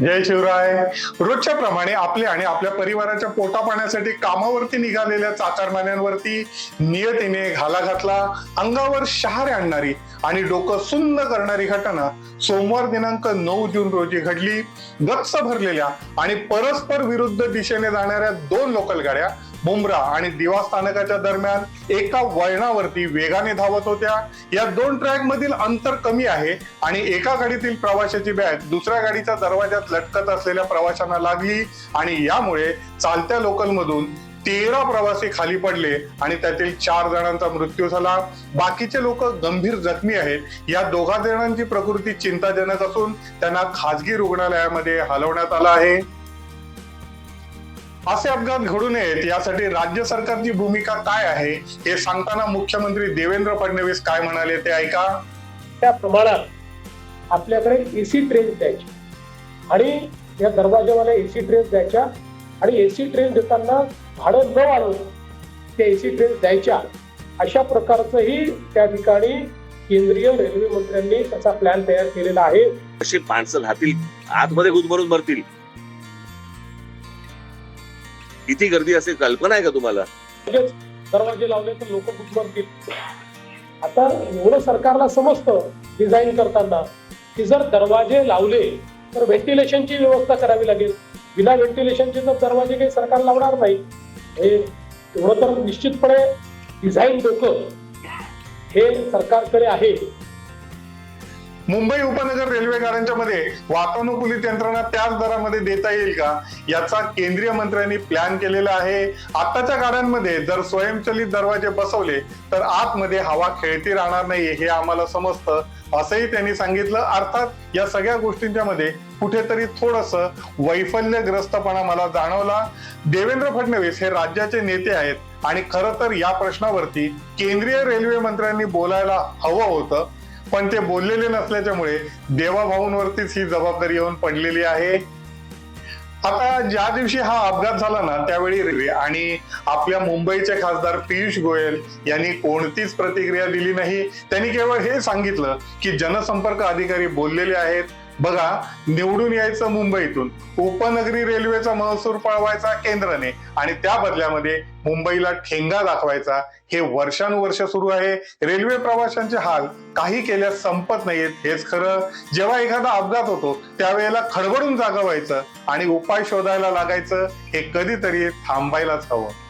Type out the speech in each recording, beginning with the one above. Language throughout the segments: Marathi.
जय शिवराय. रोजच्या प्रमाणे आपले आणि आपल्या परिवाराच्या पोटा पाण्यासाठी कामावरती निघालेल्या चाकरमान्यांवरती नियतीने घाला घातला अंगावर शहारे आणणारी आणि डोकं सुन्न करणारी घटना सोमवार दिनांक नऊ जून रोजी घडली. गच्च भरलेल्या आणि परस्पर विरुद्ध दिशेने जाणाऱ्या दोन लोकल गाड्या बुमरा आणि दिवा स्थानकाच्या दरम्यान एका वळणावरती वेगाने धावत होत्या. या दोन ट्रॅक मधील अंतर कमी आहे आणि एका गाडीतील प्रवाशाची बॅग दुसऱ्या गाडीच्या दरवाज्यात लटकत असलेल्या प्रवाशांना लागली आणि यामुळे चालत्या लोकलमधून तेरा प्रवासी खाली पडले आणि त्यातील चार जणांचा मृत्यू झाला. बाकीचे लोक गंभीर जखमी आहेत. या दोघा जणांची प्रकृती चिंताजनक असून त्यांना खाजगी रुग्णालयामध्ये हलवण्यात आलं आहे. असे अपघात घडू नयेत यासाठी राज्य सरकारची भूमिका काय आहे? हे सांगताना मुख्यमंत्री देवेंद्र फडणवीस काय म्हणाले ते ऐका. त्या प्रमाणात आपल्याकडे एसी ट्रेन द्यायची. आणि या दरवाजेवाल्या एसी ट्रेन द्यायच्या. आणि एसी ट्रेन देताना भाडं न वाढवून त्या एसी ट्रेन द्यायच्या. अशा प्रकारचंही त्या ठिकाणी केंद्रीय रेल्वे मंत्र्यांनी त्याचा प्लॅन तयार केलेला आहे. अशी माणसं राहतील आतमध्ये गुदमरून भरतील किती गर्दी असेल कल्पना आहे का तुम्हाला? दरवाजे लावले तर लोक गुदमरतील आता एवढं सरकारला समजतं डिझाईन करताना की जर दरवाजे लावले तर व्हेंटिलेशनची व्यवस्था करावी लागेल. बिना व्हेंटिलेशनचे तर दरवाजे काही सरकार लावणार नाही. हे एवढं तर निश्चितपणे डिझाईन डोकं हे सरकारकडे आहे. मुंबई उपनगर रेल्वे गाड्यांच्या मध्ये वातानुकूलित यंत्रणा त्याच दरामध्ये देता येईल का? याचा केंद्रीय मंत्र्यांनी प्लॅन केलेला आहे. आताच्या गाड्यांमध्ये जर स्वयंचलित दरवाजे बसवले तर आतमध्ये हवा खेळती राहणार नाही हे आम्हाला समजतं. असंही त्यांनी सांगितलं. अर्थात या सगळ्या गोष्टींच्या मध्ये कुठेतरी थोडस वैफल्यग्रस्तपणा मला जाणवला. देवेंद्र फडणवीस हे राज्याचे नेते आहेत आणि खरं तर या प्रश्नावरती केंद्रीय रेल्वे मंत्र्यांनी बोलायला हवं होतं. पण ते बोललेले नसल्याच्यामुळे देवाभाऊंवरतीच ही जबाबदारी येऊन पडलेली आहे. आता ज्या दिवशी हा अपघात झाला ना त्यावेळी रेल्वे आणि आपल्या मुंबईचे खासदार पियुष गोयल यांनी कोणतीच प्रतिक्रिया दिली नाही. त्यांनी केवळ हे सांगितलं की जनसंपर्क अधिकारी बोललेले आहेत बघा निवडून यायचं मुंबईतून. उपनगरी रेल्वेचा महसूल पळवायचा केंद्राने आणि त्या बदल्यामध्ये मुंबईला ठेंगा दाखवायचा. हे वर्षानुवर्ष सुरू आहे. रेल्वे प्रवाशांचे हाल काही केल्यास संपत नाहीत हेच खरं. जेव्हा एखादा अपघात होतो त्यावेळेला खडबडून जागा व्हायचं आणि उपाय शोधायला लागायचं हे कधीतरी थांबायलाच हवं.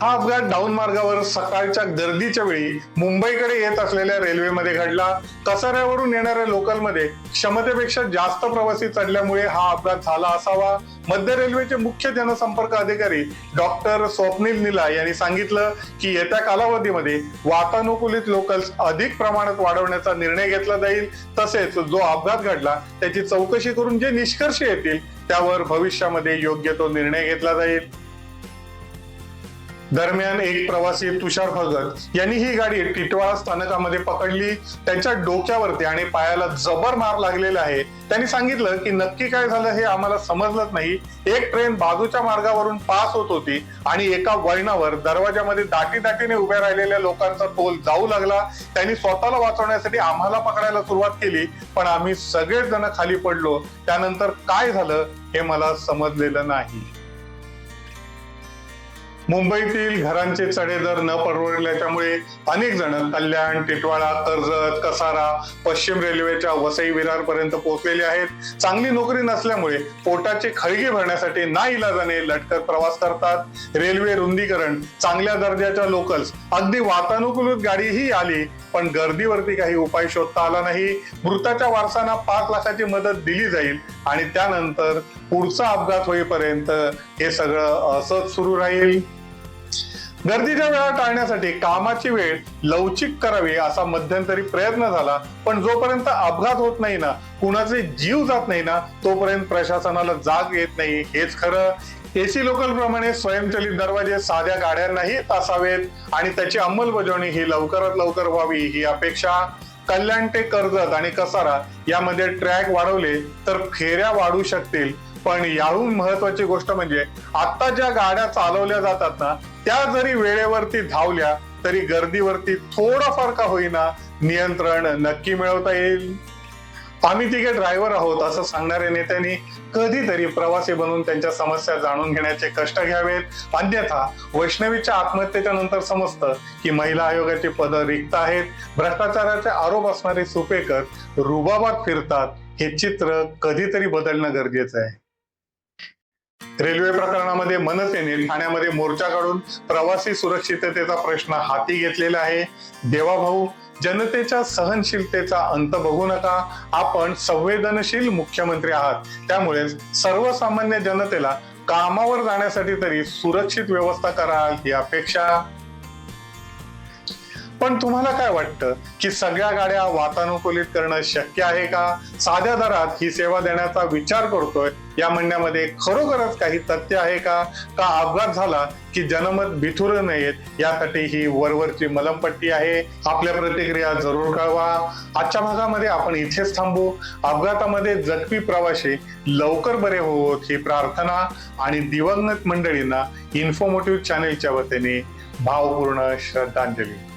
हा अपघात डाऊन मार्गावर सकाळच्या गर्दीच्या वेळी मुंबईकडे येत असलेल्या रेल्वेमध्ये घडला. कसाऱ्यावरून येणाऱ्या लोकलमध्ये क्षमतेपेक्षा जास्त प्रवासी चढल्यामुळे हा अपघात झाला असावा. मध्य रेल्वेचे मुख्य जनसंपर्क अधिकारी डॉक्टर स्वप्नील निला यांनी सांगितलं की येत्या कालावधीमध्ये वातानुकूलित लोकल्स अधिक प्रमाणात वाढवण्याचा निर्णय घेतला जाईल. तसेच जो अपघात घडला त्याची चौकशी करून जे निष्कर्ष येतील त्यावर भविष्यामध्ये योग्य तो निर्णय घेतला जाईल. दरम्यान एक प्रवासी तुषार भगत यांनी ही गाडी टिटवाळा स्थानकामध्ये पकडली. त्यांच्या डोक्यावरती आणि पायाला जबर मार लागलेला आहे. त्यांनी सांगितलं की नक्की काय झालं हे आम्हाला समजलंच नाही. एक ट्रेन बाजूच्या मार्गावरून पास होत होती आणि एका वळणावर दरवाजामध्ये दाटी दाटीने उभ्या राहिलेल्या लोकांचा तोल जाऊ लागला. त्यांनी स्वतःला वाचवण्यासाठी आम्हाला पकडायला सुरुवात केली पण आम्ही सगळेच जण खाली पडलो. त्यानंतर काय झालं हे मला समजलेलं नाही. मुंबईतील घरांचे चढे दर न परवडल्याच्यामुळे अनेक जण कल्याण टिटवाळा कर्जत कसारा पश्चिम रेल्वेच्या वसई विरार पर्यंत पोहोचलेले आहेत. चांगली नोकरी नसल्यामुळे पोटाचे खळगे भरण्यासाठी ना इलाजाने लटकत प्रवास करतात. रेल्वे रुंदीकरण चांगल्या दर्जाच्या लोकल्स अगदी वातानुकूलित गाडीही आली पण गर्दीवरती काही उपाय शोधता आला नाही. मृताच्या वारसांना पाच लाखाची मदत दिली जाईल आणि त्यानंतर पुढचा अपघात होईपर्यंत हे सगळं असंच सुरू राहील. गर्दीच्या वेळा टाळण्यासाठी कामाची वेळ लवचिक करावी असा मध्यंतरी प्रयत्न झाला पण जोपर्यंत अपघात होत नाही ना कुणाचे जीव जात नाही ना तोपर्यंत प्रशासनाला जाग येत नाही. हेच खरं. एसी लोकल प्रमाणे स्वयंचलित दरवाजे साध्या गाड्यांनाही असावेत आणि त्याची अंमलबजावणी ही लवकरात लवकर व्हावी ही अपेक्षा. कल्याण ते कर्जत आणि कसारा यामध्ये ट्रॅक वाढवले तर फेऱ्या वाढू शकतील. पण याहून महत्वाची गोष्ट म्हणजे आता ज्या गाड्या चालवल्या जातात ना त्या जरी वेळेवरती धावल्या तरी गर्दीवरती थोडाफार का होईना नियंत्रण नक्की मिळवता येईल. आम्ही तिघे ड्रायव्हर आहोत असं सांगणाऱ्या नेत्यांनी कधीतरी प्रवासी बनून त्यांच्या समस्या जाणून घेण्याचे कष्ट घ्यावेत. अन्यथा वैष्णवीच्या आत्महत्येच्या नंतर समजतं की महिला आयोगाची पदं रिक्त आहेत. भ्रष्टाचाराचे आरोप असणारे सुपेकर रुबाबात फिरतात हे चित्र कधीतरी बदलणं गरजेचं आहे. रेल्वे प्रकरणामध्ये मनसेने ठाण्यामध्ये मोर्चा काढून प्रवासी सुरक्षिततेचा प्रश्न हाती घेतलेला आहे. देवाभाऊ जनतेच्या सहनशीलतेचा अंत बघू नका. आपण संवेदनशील मुख्यमंत्री आहात. त्यामुळे सर्वसामान्य जनतेला कामावर जाण्यासाठी तरी सुरक्षित व्यवस्था कराल ही अपेक्षा. पण तुम्हाला काय वाटतं की सगळ्या गाड्या वातानुकूलित करणं शक्य आहे का? साध्या दरात ही सेवा देण्याचा विचार करतोय या म्हणण्यामध्ये खरोखरच काही तथ्य आहे का? का अपघात झाला की जनमत बिथुर नयेत यासाठी ही वरवरची मलमपट्टी आहे. आपल्या प्रतिक्रिया जरूर कळवा. आजच्या भागामध्ये आपण इथेच थांबू. अपघातामध्ये जखमी प्रवाशी लवकर बरे होवोत ही प्रार्थना आणि दिवंगत मंडळींना इन्फॉर्मेटिव्ह चॅनेलच्या वतीने भावपूर्ण श्रद्धांजली.